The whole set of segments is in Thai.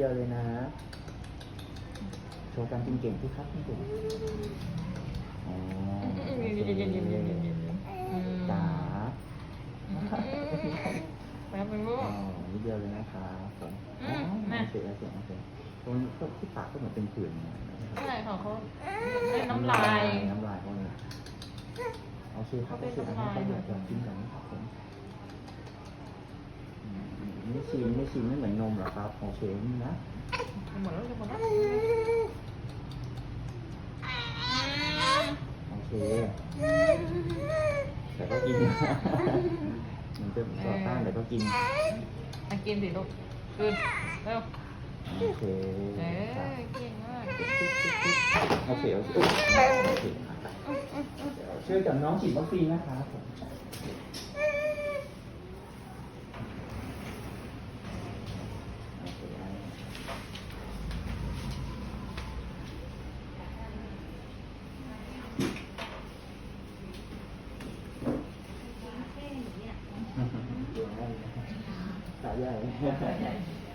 ดียวเลยนะ โชว์การกินเก่งที่ครับนี่เก่งอ๋อโอเคจ๋าแป๊บนึงลูอ๋อกนิดเดียวเลยนะครับผมอือ๋อมมา โอเคโอเคโอเคตรงนี้ก็ที่ปากก็เหมือนเป็นผื่นนะครับใช่ของเขาได้น้ำลาย น้ำลายเขาเนี่ยโอเคครับโอเคเขาอันเป็นนี้น้ำลายก็อยากจะกินกันนะครับผมอืม ไม่ชิมไม่ชิมไม่เหมือนนมเหรอครับ โอเคนี่นะหมดแล้วหมดแล้วโอเคแต่ก็กินมันจะต่อต้านแต่ก็กินมากินสิลูกกินเร็วโอเคเอครับอเก่งมากโอเคโอเคอุ๊ยโอเคเดี๋ยวช่วยกับน้องฉีดวัคซีนนะครับผมโอเค สายใหญ่เก่งเท่นะ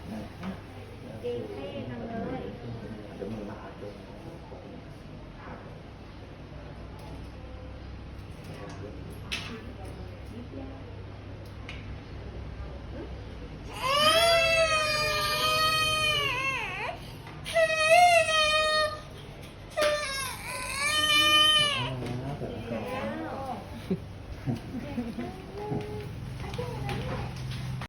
감사합니다.